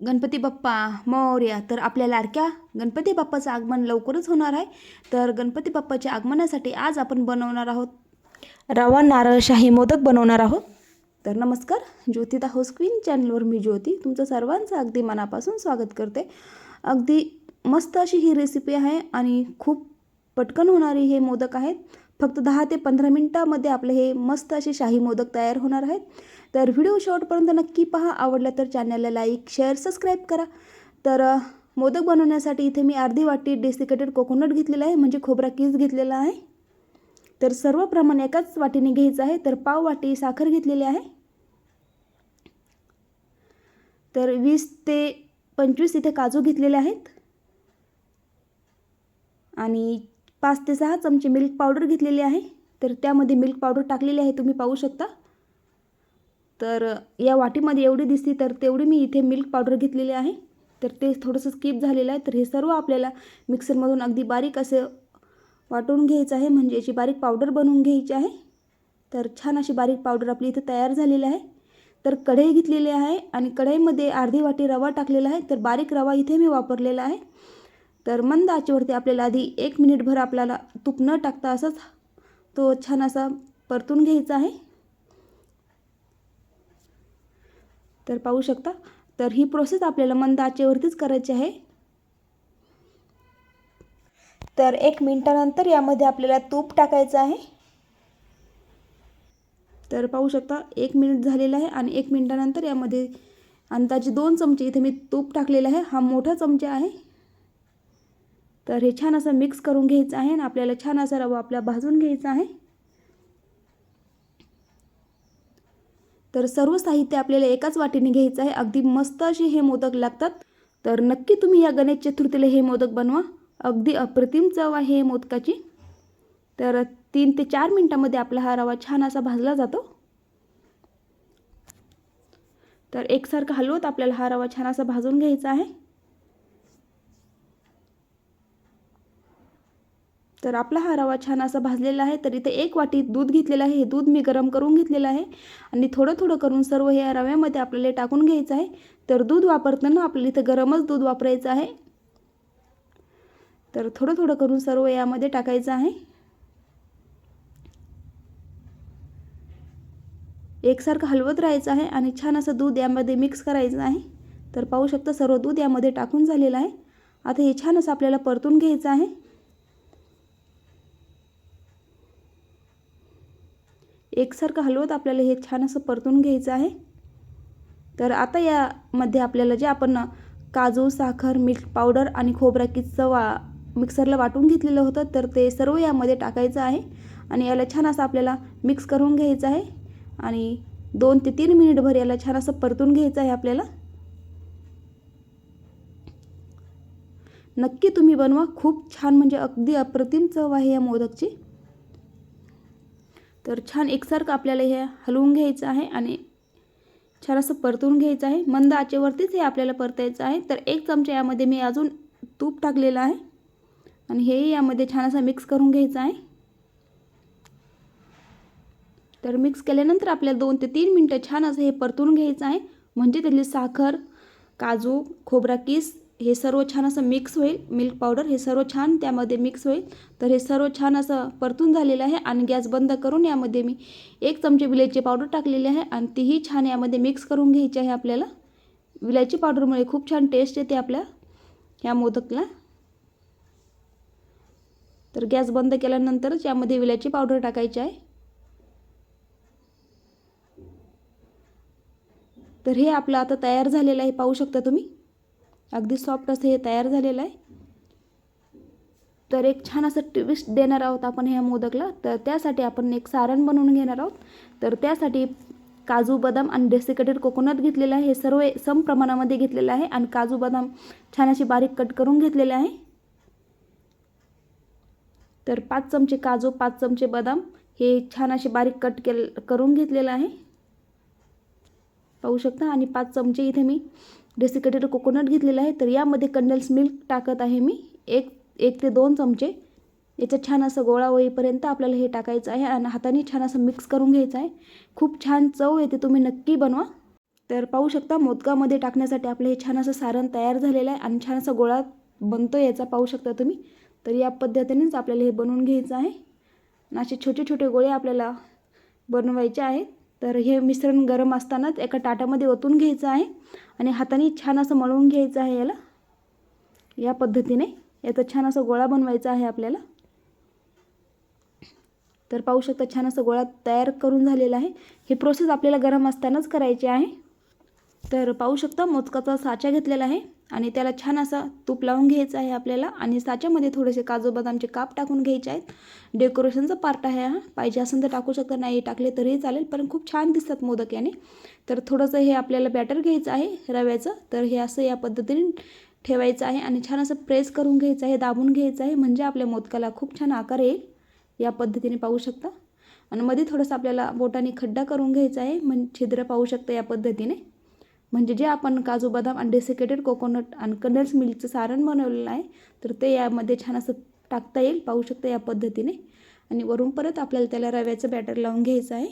गणपती बाप्पा मोर्या तर आपल्या लाडक्या गणपती बाप्पाचं आगमन लवकरच होणार आहे. तर गणपती बाप्पाच्या आगमनासाठी आज आपण बनवणार आहोत रवा नारळ शाही मोदक बनवणार आहोत. तर नमस्कार ज्योतिता हाऊस क्वीन चॅनलवर मी ज्योती. तुमचं सर्वांचं अगदी मनापासून स्वागत करते. अगदी मस्त अशी ही रेसिपी आहे आणि खूप पटकन होणारी हे मोदक आहेत. फक्त दहा ते पंधरा मिनटामध्ये आपले हे मस्त असे शाही मोदक तयार होणार आहेत. तर व्हिडिओ शेवटपर्यंत नक्की पहा. आवडला तर चॅनलला लाईक शेअर सबस्क्राईब करा. तर मोदक बनवण्यासाठी इथे मी अर्धी वाटी डेसिकेटेड कोकोनट घेतलेलं आहे. म्हणजे खोबरा कीस घेतलेला आहे. तर सर्व प्रमाण एकाच वाटीने घ्यायचं आहे. तर पाव वाटी साखर घेतलेली आहे. तर वीस ते पंचवीस इथे काजू घेतलेले आहेत. आणि पाच ते सहा चमचे मिल्क पावडर घेतलेली आहे. तर त्यामध्ये मिल्क पावडर टाकलेली आहे. तुम्ही पाहू शकता. तर या वाटीमध्ये एवढी दिसती तर तेवढी मी इथे मिल्क पावडर घेतलेली आहे. तर ते थोडंसं स्किप झालेलं आहे. तर हे सर्व आपल्याला मिक्सरमधून अगदी बारीक असं वाटून घ्यायचं आहे. म्हणजे याची बारीक पावडर बनवून घ्यायची आहे. तर छान अशी बारीक पावडर आपली इथे तयार झालेली आहे. तर कढई घेतलेली आहे आणि कढईमध्ये अर्धी वाटी रवा टाकलेला आहे. तर बारीक रवा इथे मी वापरलेला आहे. तर मंद आचेवरती आपल्याला आधी एक मिनिटभर आपल्याला तूप न टाकता असंच तो छान असा परतून घ्यायचा आहे. तर पाहू शकता. तर ही प्रोसेस आपल्याला मंद आचेवरतीच करायची आहे. तर एक मिनटानंतर यामध्ये आपल्याला तूप टाकायचं आहे. तर पाहू शकता एक मिनिट झालेलं आहे आणि एक मिनटानंतर यामध्ये अंदाजे दोन चमचे इथे मी तूप टाकलेलं आहे. हा मोठा चमचा आहे. तर हे छान असं मिक्स करून घ्यायचं आहे आणि आपल्याला छान असा रवा आपला भाजून घ्यायचा आहे. तर सर्व साहित्य आपल्याला एकाच वाटीने घ्यायचं आहे. अगदी मस्त असे हे मोदक लागतात. तर नक्की तुम्ही या गणेश चतुर्थीला हे मोदक बनवा. अगदी अप्रतिम चव आहे हे मोदकाची. तर तीन ते चार मिनटामध्ये आपला हा रवा छान असा भाजला जातो. तर एकसारखा हलवत आपल्याला हा रवा छान असा भाजून घ्यायचा आहे. तर आपला हा रवा छान असा भाजलेला आहे तर इथे एक वाटी दूध घेतलेलं आहे. हे दूध मी गरम करून घेतलेलं आहे आणि थोडं थोडं करून सर्व हे रव्यामध्ये आपल्याला टाकून घ्यायचं आहे. तर दूध वापरताना आपल्याला इथं गरमच दूध वापरायचं आहे. तर थोडं थोडं करून सर्व यामध्ये टाकायचं आहे. एकसारखं हलवत राहायचं आहे आणि छान असं दूध यामध्ये मिक्स करायचं आहे. तर पाहू शकता सर्व दूध यामध्ये टाकून झालेलं आहे. आता हे छान असं आपल्याला परतून घ्यायचं आहे. एकसारखं हलवत आपल्याला हे छान असं परतून घ्यायचं आहे. तर आता यामध्ये आपल्याला जे आपण काजू साखर मीठ पावडर आणि खोबराकीचं वा मिक्सरला वाटून घेतलेलं होतं तर ते सर्व यामध्ये टाकायचं आहे. आणि याला छान असं आपल्याला मिक्स करून घ्यायचं आहे. आणि दोन ते तीन मिनिटभर याला छान असं परतून घ्यायचं आहे आपल्याला. नक्की तुम्ही बनवा. खूप छान म्हणजे अगदी अप्रतिम चव आहे या मोदकची. तर छान एकसारखं आपल्याला हे हलवून घ्यायचं आहे आणि छान असं परतून घ्यायचं आहे. मंद आचेवरतीच हे आपल्याला परतायचं आहे. तर एक चमचा यामध्ये मी अजून तूप टाकलेलं आहे. आणि हेही यामध्ये छान असं मिक्स करून घ्यायचं आहे. तर मिक्स केल्यानंतर आपल्याला दोन ते तीन मिनटं छान असं हे परतून घ्यायचं आहे. म्हणजे त्यातली साखर काजू खोबरा किस हे सर्व छान असं मिक्स होईल. मिल्क पावडर हे सर्व छान त्यामध्ये मिक्स होईल. तर हे सर्व छान असं परतून झालेलं आहे आणि गॅस बंद करून यामध्ये मी एक चमचे विलायची पावडर टाकलेली आहे आणि तीही छान यामध्ये मिक्स करून घ्यायची आहे आपल्याला. विलायची पावडरमुळे खूप छान टेस्ट येते आपल्या ह्या मोदकला. तर गॅस बंद केल्यानंतरच यामध्ये विलायची पावडर टाकायची आहे. तर हे आपलं आता तयार झालेलं आहे. पाहू शकता तुम्ही. अगदी सॉफ्ट असं हे तयार झालेलं आहे. तर एक छान असं ट्विस्ट देणार आहोत आपण ह्या मोदकला. तर त्यासाठी आपण एक सारण बनवून घेणार आहोत. तर त्यासाठी काजू बदाम आणि डेसिकेटेड कोकोनट घेतलेलं आहे. हे सर्व सम प्रमाणामध्ये घेतलेलं आहे आणि काजू बदाम छान अशी बारीक कट करून घेतलेले आहे. तर पाच चमचे काजू पाच चमचे बदाम हे छान असे बारीक कट केल करून घेतलेलं आहे. पाहू शकता? आणि पाच चमचे इथे मी डेसिकेटेड कोकोनट घेतलेलं आहे. तर यामध्ये कंडेन्स मिल्क टाकत आहे मी. एक एक ते दोन चमचे. याचं छान असं गोळा होईपर्यंत आपल्याला हे टाकायचं आहे आणि हाताने छान असं मिक्स करून घ्यायचं आहे. खूप छान चव येते. तुम्ही नक्की बनवा. तर पाहू शकता मोदकामध्ये टाकण्यासाठी आपलं हे छान असं सारण तयार झालेलं आहे आणि छान असा गोळा बनतो याचा पाहू शकता तुम्ही. तर या पद्धतीनेच आपल्याला हे बनवून घ्यायचं आहे. आणि असे छोटे छोटे गोळे आपल्याला बनवायचे आहेत. तर हे मिश्रण गरम असतानाच एका ताटामध्ये ओतून घ्यायचं आहे आणि हाताने छान असं मळवून घ्यायचं आहे याला. या पद्धतीने याचा छान असा गोळा बनवायचा आहे आपल्याला. तर पाहू शकता छान असं गोळा तयार करून झालेला आहे. ही प्रोसेस आपल्याला गरम असतानाच करायची आहे. तर पाहू शकता मोदकाचा साचा घेतलेला आहे आणि त्याला छान असा तूप लावून घ्यायचं आहे आपल्याला. आणि साच्यामध्ये थोडेसे काजू बदामचे काप टाकून घ्यायचे आहेत. डेकोरेशनचा पार्ट आहे हा. पाहिजे असेल तर टाकू शकता नाही टाकले तरीही चालेल पण खूप छान दिसतात मोदक याने. तर थोडंसं हे आपल्याला बॅटर घ्यायचं आहे रव्याचं. तर हे असं या पद्धतीने ठेवायचं आहे आणि छान असं प्रेस करून घ्यायचं आहे दाबून घ्यायचं आहे. म्हणजे आपल्या मोदकाला खूप छान आकार येईल. या पद्धतीने पाहू शकता. आणि मध्ये थोडंसं आपल्याला बोटाने खड्डा करून घ्यायचा आहे. म्हणजे छिद्र पाहू शकता या पद्धतीने. म्हणजे जे आपण काजू बदाम आणि डेसिकेटेड कोकोनट आणि कनेल्स मिल्कचं सारण बनवलेलं आहे तर ते यामध्ये छान असं टाकता येईल. पाहू शकता या पद्धतीने. आणि वरून परत आपल्याला त्याला रव्याचं बॅटर लावून घ्यायचं आहे.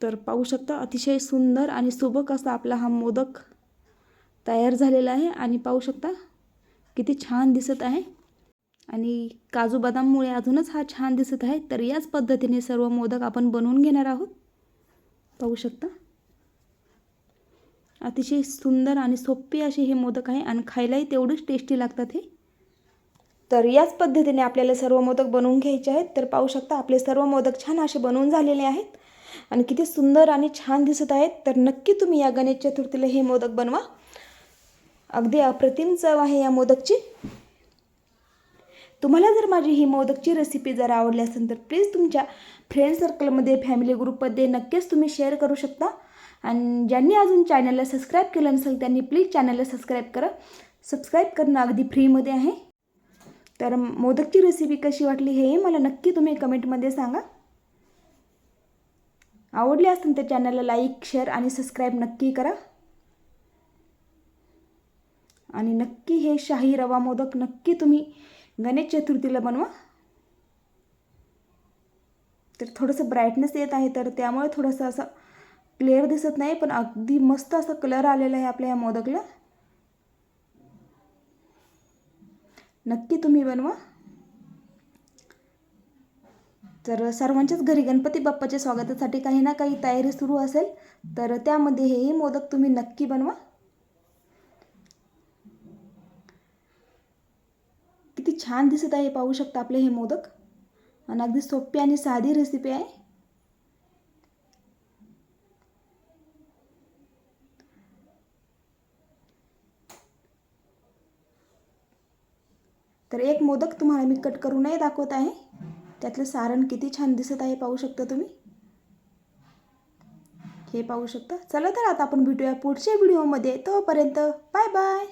तर पाहू शकता अतिशय सुंदर आणि सुबक असा आपला हा मोदक तयार झालेला आहे. आणि पाहू शकता किती छान दिसत आहे. आणि काजू बदाममुळे अजूनच हा छान दिसत आहे. तर याच पद्धतीने सर्व मोदक आपण बनवून घेणार आहोत. पाहू शकता. अतिशय सुंदर आणि सोपे असे हे मोदक आहे आणि खायलाही तेवढेच टेस्टी लागतात हे. तर याच पद्धतीने आपल्याला सर्व मोदक बनवून घ्यायचे आहेत. तर पाहू शकता आपले सर्व मोदक छान असे बनवून झालेले आहेत. आणि किती सुंदर आणि छान दिसत आहेत. तर नक्की तुम्ही या गणेश चतुर्थीला हे मोदक बनवा. अगदी अप्रतिम चव आहे या मोदकची. तुम्हाला जर माझी ही मोदकची रेसिपी जर आवडली असेल तर प्लीज तुमच्या फ्रेंड सर्कलमध्ये फॅमिली ग्रुपमध्ये नक्कीच तुम्ही शेअर करू शकता. आणि ज्यांनी अजून चॅनलला सबस्क्राईब केलं नसेल त्यांनी प्लीज चॅनलला सबस्क्राईब करा. सबस्क्राईब करणं अगदी फ्रीमध्ये आहे. तर मोदकची रेसिपी कशी वाटली हे मला नक्की तुम्ही कमेंटमध्ये सांगा. आवडली असतील तर चॅनलला लाईक शेअर आणि सबस्क्राईब नक्की करा. आणि नक्की हे शाही रवा मोदक नक्की तुम्ही गणेश चतुर्थीला बनवा. तर थोडंसं ब्राईटनेस येत आहे तर त्यामुळे थोडंसं असं क्लिअर दिसत नाही पण अगदी मस्त असा कलर आलेला आहे आपल्या या मोदकला. नक्की तुम्ही बनवा. तर सर्वांच्याच घरी गणपती बाप्पाच्या स्वागतासाठी काही ना काही तयारी सुरू असेल तर त्यामध्ये हेही मोदक तुम्ही नक्की बनवा. किती छान दिसत आहे पाहू शकता आपले हे मोदक. आणि अगदी सोपी आणि साधी रेसिपी आहे. तर एक मोदक तुम्हाला मी कट करूनही दाखवत आहे. त्यातलं सारण किती छान दिसत आहे पाहू शकता तुम्ही. हे पाहू शकता. चला तर आता आपण भेटूया पुढच्या व्हिडिओमध्ये तोपर्यंत बाय बाय.